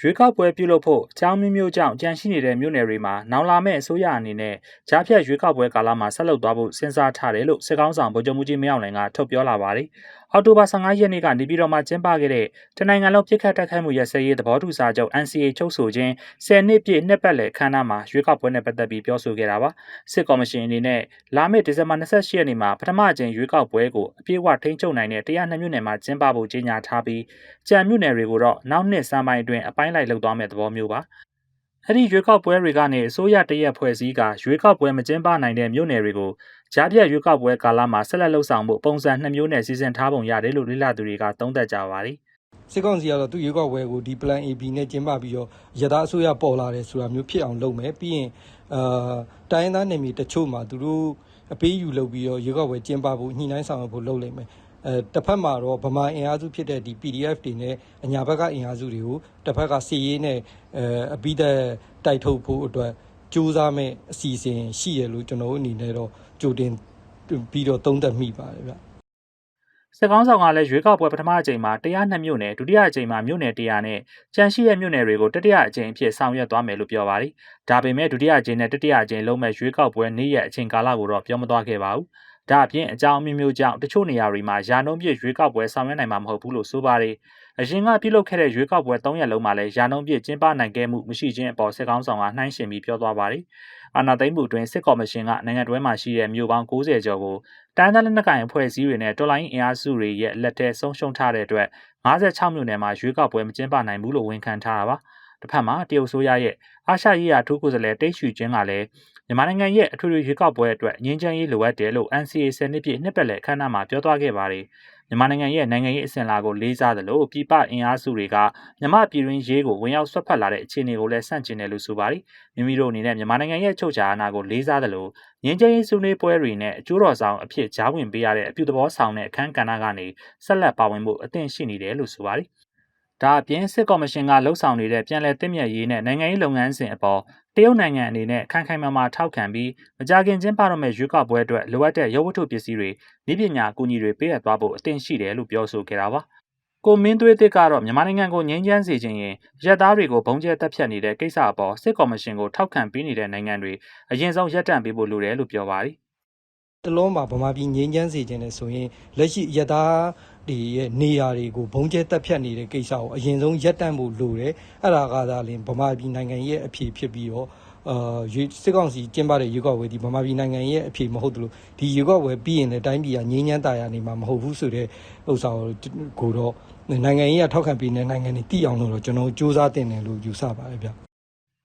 ရွေးကောက်ပွဲပြုလုပ်ဖို့အကြောင်းမျိုးမျိုးကြောင့်ကြန့်ရှိနေတဲ့မြို့နယ်တွေမှာနောက်လာမယ့်အစိုးရအနေနဲ့ကြားဖြတ်ရွေးကောက်ပွဲကာလမှာဆက်လုပ်သွားဖို့စဉ်းစားထားတယ်လို့စစ်ကောင်ဆောင်ဗိုလ်ချုပ်မှုကြီးမင်းအောင်လှိုင်ကထုတ်ပြောလာပါတယ်။အောက်တိုဘာ15ရက်နေ့ကနေပြည်တော်မှာကျင်းပခဲ့တဲ့တနိုင်ငံလုံးပြစ်ခတ်တိုက်ခိုက်မှုရစဲရေးသဘောတူစာချုပ် NCA ချုပ်ဆိုခြင်း10နှစ်ပြည့်နှစ်ပတ်လည်ခမ်းနားမှာရွေးကောက်ပွဲနဲ့ပတ်သက်ပြီးပြောဆိုခဲ့တာပါ။စစ်ကော်မရှင်အနေနဲ့လာမယ့်ဒီဇင်ဘာ28ရက်နေ့မှာပထမအကြိမ်ရွေးကောက်ပွဲကိုအပြည့်အဝထိန်းချုပ်နိုင်တဲ့တရားနှစ်မြို့နယ်မှာကျင်းပဖို့ကြေညာထားပြီးကြံမြို့နယ်တွေကိုတော့နောက်နှစ်စံပိုင်းအတွင်းအပိုင်းလိုက်လုပ်သွားမယ့်သဘောမျိုးပါ။အဲ့ဒီရွေးကောက်ပွဲတွေကနေအစိုးရတရက်ဖွဲ့စည်းကရွေးကောက်ပွဲမကျင်းပနိုင်တဲ့မြို့နယ်တွေကိုကြားပြတ်ရွေးကောက်ပွဲကာလမှာဆက်လက်လှုပ်ဆောင်ဖို့ပုံစံနှစ်မျိုးနဲ့စီစဉ်ထားပုံရတယ်လို့လိလာသူတွေကသုံးသပ်ကြပါတယ်။စစ်ကောင်စီကတော့သူ့ရွေးကောက်ပွဲကိုဒီ plan AB နဲ့ကျင်းပပြီးတော့ရထားအစိုးရပေါ်လာတယ်ဆိုတာမျိုးဖြစ်အောင်လုပ်မယ်ပြီးရင်အာတိုင်းရင်းသားနယ်မြေတချို့မှာသူတို့အပေးယူလုပ်ပြီးတော့ရွေးကောက်ပွဲကျင်းပဖို့ညှိနှိုင်းဆောင်ရွက်ဖို့လုပ်လိမ့်မယ် အဲတစ်ဖက်မှာတော့ဗမာအင်အားစုဖြစ်တဲ့ဒီ PDF တွေနဲ့အညာဘက်ကအင်အားစုတွေကိုတစ်ဖက်ကစီရေးနဲ့အဲအပိသက်တိုက်ထုတ်ဖို့အတွက်ကြိုးစားမဲ့အစီအစဉ်ရှိရလို့ကျွန်တော်တို့အနေနဲ့တော့ကြိုတင်ပြီးတော့သုံးသပ်မိပါတယ်ဗျစစ်ကောင်းဆောင်ကလည်းရွေးကောက်ပွဲပထမအကြိမ်မှာတရားနှစ်မြို့နယ်ဒုတိယအကြိမ်မှာမြို့နယ်100နဲ့ကြန့်ရှိရဲ့မြို့နယ်တွေကိုတတိယအကြိမ်အဖြစ်ဆောင်ရွက်သွားမယ်လို့ပြောပါတယ်။ဒါပေမဲ့ဒုတိယအကြိမ်နဲ့တတိယအကြိမ်လုံးမဲ့ရွေးကောက်ပွဲနေ့ရက်အချိန်ကာလကိုတော့ပြောမသွားခဲ့ပါဘူး။ ဒါအပြင်အကြောင်းအမျိုးမျိုးကြောင့်တချို့နေရာတွေမှာယာနှုံးပြည့်ရွေးကောက်ပွဲဆောင်ရွက်နိုင်မှာမဟုတ်ဘူးလို့ဆိုပါတယ်။အရင်ကပြုလုပ်ခဲ့တဲ့ရွေးကောက်ပွဲ၃ရက်လုံးမှာလည်းယာနှုံးပြည့်ကျင်းပနိုင်ခဲ့မှုမရှိခြင်းအပေါ်စစ်ကောင်းဆောင်ကနှိုင်းယှဉ်ပြီးပြောသွားပါတယ်။အာဏာသိမ်းမှုအတွင်းစစ်ကော်မရှင်ကနိုင်ငံတွင်းမှာရှိတဲ့မြို့ပေါင်း90ကျော်ကိုတိုင်းသားလက်နက်ကိုင်အဖွဲ့အစည်းတွေနဲ့တော်လိုင်းအင်အားစုတွေရဲ့လက်ထဲဆုံးရှုံးထားတဲ့အတွက်56မြို့နယ်မှာရွေးကောက်ပွဲမကျင်းပနိုင်ဘူးလို့ဝန်ခံထားတာပါ။ တစ်ဖက်မှာတရုတ်ဆိုရရဲ့အာရှရေးရာထူးကိုယ်စားလှယ်တိတ်ရှူချင်းကလည်းမြန်မာနိုင်ငံရဲ့အထွေထွေရွေးကောက်ပွဲအတွက်ငြင်းချမ်းရေးလိုအပ်တယ်လို့ NCA 10နှစ်ပြည့်နှစ်ပတ်လည်အခမ်းအနားမှာပြောသွားခဲ့ပါတယ်။မြန်မာနိုင်ငံရဲ့နိုင်ငံရေးအစဉ်အလာကိုလေးစားသလိုပြည်ပအင်အားစုတွေကမြန်မာပြည်တွင်းရေးကိုဝင်ရောက်ဆွတ်ဖက်လာတဲ့အခြေအနေကိုလည်းဆန့်ကျင်တယ်လို့ဆိုပါတယ်။မိမိတို့အနေနဲ့မြန်မာနိုင်ငံရဲ့ချုပ်ချာအာဏာကိုလေးစားသလိုငြင်းချမ်းရေးဆွေးနွေးပွဲတွေနဲ့အကျိုးတော်ဆောင်အဖြစ်ကြားဝင်ပေးရတဲ့အပြုသဘောဆောင်တဲ့အခမ်းကဏ္ဍကနေဆက်လက်ပါဝင်ဖို့အသင့်ရှိနေတယ်လို့ဆိုပါတယ်။ ဒါအပြင်စစ်ကော်မရှင်ကလှုပ်ဆောင်နေတဲ့ပြည်내တင့်မြတ်ရေးနဲ့နိုင်ငံရေးလုပ်ငန်းစဉ်အပေါ်တရုတ်နိုင်ငံအနေနဲ့ခိုင်ခိုင်မာမာထောက်ခံပြီးမကြခင်ကျင်းပတော့မဲ့ရွေးကောက်ပွဲအတွက်လိုအပ်တဲ့ရုပ်ဝတ္ထုပစ္စည်းတွေဤပညာအကူအညီတွေပေးအပ်သွားဖို့အသင့်ရှိတယ်လို့ပြောဆိုခဲ့တာပါ။ကိုမင်းသွေးတစ်ကတော့မြန်မာနိုင်ငံကိုငြိမ်းချမ်းစေခြင်းရင်ရက်သားတွေကိုဘုံကျဲတက်ဖြတ်နေတဲ့ကိစ္စအပေါ်စစ်ကော်မရှင်ကိုထောက်ခံပေးနေတဲ့နိုင်ငံတွေအရင်ဆုံးရပ်တန့်ပေးဖို့လိုတယ်လို့ပြောပါတယ်တလုံးမှာဗမာပြည်ငြိမ်းချမ်းစေခြင်းနဲ့ဆိုရင်လက်ရှိရသား ဒီရဲ့နေရာတွေကိုဘုံကျဲတက်ဖြတ်နေတဲ့ကိစ္စကိုအရင်ဆုံးရပ်တန့်ဖို့လိုတယ်အဲ့ဒါကသာလင်ဗမာပြည်နိုင်ငံရဲ့အဖြစ်ဖြစ်ပြီးတော့အာရွေးစစ်ကောင်စီကျင်းပတဲ့ရွေးကောက်ပွဲဒီဗမာပြည်နိုင်ငံရဲ့အဖြစ်မဟုတ်သလိုဒီရွေးကောက်ပွဲပြီးရင်လည်းတိုင်းပြည်ကငြိမ်းချမ်းသာယာနေမှာမဟုတ်ဘူးဆိုတဲ့ဥစ္စာကိုတော့နိုင်ငံရေးကထောက်ခံပေးတဲ့နိုင်ငံတွေတည်အောင်လို့တော့ကျွန်တော်စူးစမ်းတင်တယ်လို့ယူဆပါတယ်ဗျ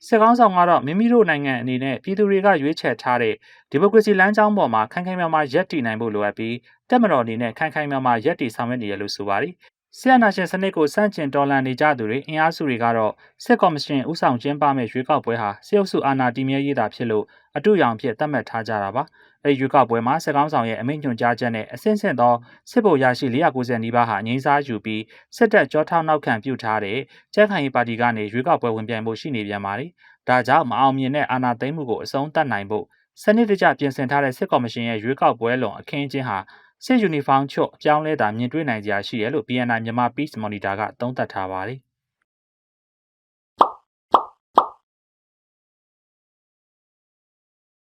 စစ်ကောင်းဆောင်ကတော့မိမိတို့နိုင်ငံအနေနဲ့ပြည်သူတွေကရွေးချယ်ထားတဲ့ဒီမိုကရေစီလမ်းကြောင်းပေါ်မှာခိုင်ခိုင်မာမာရပ်တည်နိုင်ဖို့လိုအပ်ပြီးတက်မတော်အနေနဲ့ခိုင်ခိုင်မာမာရပ်တည်ဆောင်ရွက်နေရလို့ဆိုပါတယ်။ ဆီယနာရှင်စနစ်ကိုစန့်ကျင်တော်လှန်နေကြသူတွေအင်အားစုတွေကတော့စစ်ကော်မရှင်ဥဆောင်ကျင်းပမဲ့ရွေးကောက်ပွဲဟာစစ်အုပ်စုအာဏာတည်မြဲရေးတာဖြစ်လို့အတူရောင်ဖြစ်သတ်မှတ်ထားကြတာပါ။အဲဒီရွေးကောက်ပွဲမှာစစ်ကောင်းဆောင်ရဲ့အမိန့်ညွှန်ကြားချက်နဲ့အဆင့်ဆင့်သောစစ်ဗိုလ်ရရှိ490နီးပါးဟာငြိမ်းစားယူပြီးစစ်တပ်ကြောထောက်နောက်ခံပြုထားတဲ့ကျန်းခိုင်ရေးပါတီကနေရွေးကောက်ပွဲဝင်ပြိုင်ဖို့ရှိနေပြန်ပါတယ်။ဒါကြောင့်မအောင်မြင်တဲ့အာဏာသိမ်းမှုကိုအဆုံးသတ်နိုင်ဖို့စနစ်တကျပြင်ဆင်ထားတဲ့စစ်ကော်မရှင်ရဲ့ရွေးကောက်ပွဲလွန်အခင်းအကျင်းဟာ စစ်ယူနီဖောင်းချွတ်အပြောင်းလဲတာမြင်တွေ့နိုင်ကြရရှိရလို့ BNI မြန်မာ Peace Monitor ကသုံးသပ်ထားပါတယ်